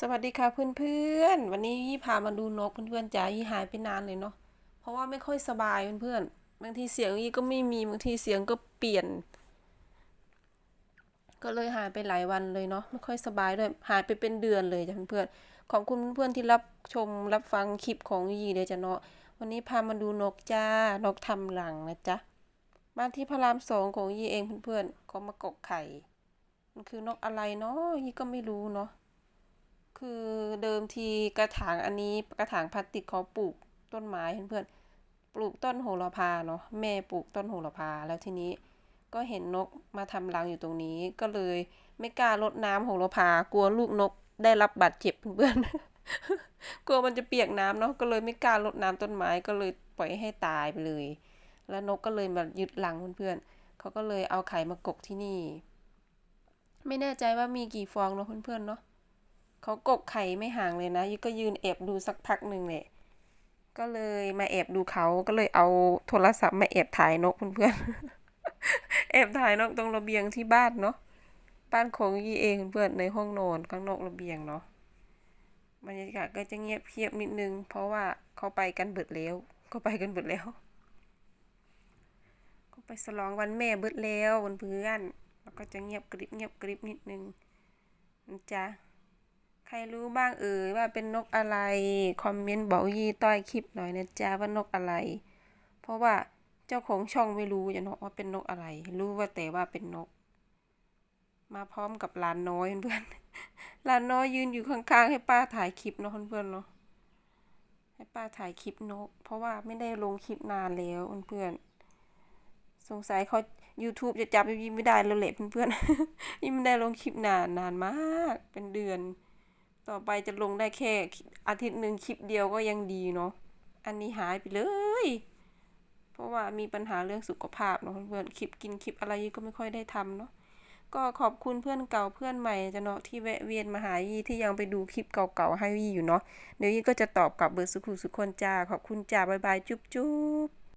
สวัสดีค่ะเพื่อนๆ วันนี้ยี่พามาดูนกเพื่อนๆจ๋ายี่หายไปนานเลยเนาะเพราะว่าไม่ค่อยสบายเพื่อนๆบางทีเสียงยี่ก็ไม่มีบางทีเสียงก็เปลี่ยน ก็เลยหายไปหลายวันเลยเนาะไม่ค่อยสบายด้วยหายไปเป็นเดือนเลยจ้ะเพื่อนๆขอบคุณเพื่อนๆที่รับชมรับฟังคลิปของยี่เลยจ้ะเนาะวันนี้พามาดูนกจ้านกทำหลังนะจ๊ะบ้านที่พระรามสองของยี่เองเพื่อนๆเขามากกไข่ มันคือนกอะไรเนาะยี่ก็ไม่รู้เนาะ คือเดิมทีกระถางอันนี้กระถางพลาสติกเขาปลูกต้นไม้เพื่อนๆปลูกต้นโหระพาเนาะแม่ปลูกต้นโหระพาแล้วทีนี้ก็เห็นนกมาทำรังอยู่ตรงนี้ ก็เลยไม่กล้ารดน้ำโหระพากลัวลูกนกได้รับบาดเจ็บเพื่อนกลัวมันจะเปียกน้ำเนาะก็เลยไม่กล้ารดน้ำต้นไม้ก็เลยปล่อยให้ตายไปเลย แล้วนกก็เลยมายึดรังเพื่อนๆเขาก็เลยเอาไข่มากกที่นี่ ไม่แน่ใจว่ามีกี่ฟองเนาะเพื่อนๆเนาะ เขากกไข่ไม่ห่างเลยนะยี่ก็ยืนแอบดูสักพักหนึ่งแหละก็เลยมาแอบดูเขาก็เลยเอาโทรศัพท์มาแอบถ่ายนกเพื่อนๆแอบถ่ายนกตรงระเบียงที่บ้านเนาะบ้านของยี่เองเพื่อนในห้องนอนข้างนอกระเบียงเนาะบรรยากาศก็จะเงียบเพียบนิดนึง เพราะว่าเขาไปกันเบิดแล้วเขาไปกันเบิดแล้วเขาไปสลองวันแม่เบิดแล้วเพื่อนแล้วก็จะเงียบกริบเงียบกริบนิดนึงนะจ๊ะ ใครรู้บ้างเอ่ยว่าเป็นนกอะไร คอมเมนต์บอกยี่ต้อยคลิปหน่อยนะจ๊ะว่านกอะไร เพราะว่าเจ้าของช่องไม่รู้จะเนาะว่าเป็นนกอะไร รู้ว่าแต่ว่าเป็นนก มาพร้อมกับลานน้อยเพื่อนลานน้อยยืนอยู่ข้างๆ ให้ป้าถ่ายคลิปเนาะเพื่อนเนาะให้ป้าถ่ายคลิปนก เพราะว่าไม่ได้ลงคลิปนานแล้วเพื่อนสงสัยเขา YouTube จะจับยี่ไม่ได้แล้วแหละเพื่อนๆยี่ไม่ได้ลงคลิปนานนานมาก เป็นเดือน ต่อไปจะลงได้แค่อาทิตย์หนึ่งคลิปเดียวก็ยังดีเนาะ อันนี้หายไปเลย เพราะว่ามีปัญหาเรื่องสุขภาพเนาะเพื่อนคลิปกินคลิปอะไรก็ไม่ค่อยได้ทำเนาะ ก็ขอบคุณเพื่อนเก่าเพื่อนใหม่จะเนาะที่แวะเวียนมาหายี่ที่ยังไปดูคลิปเก่าๆให้ยี่อยู่เนาะ เดี๋ยวยี่ก็จะตอบกลับเบอร์สุขุสุขคนจ้าขอบคุณจ้าบายบายจุ๊บจุ๊บ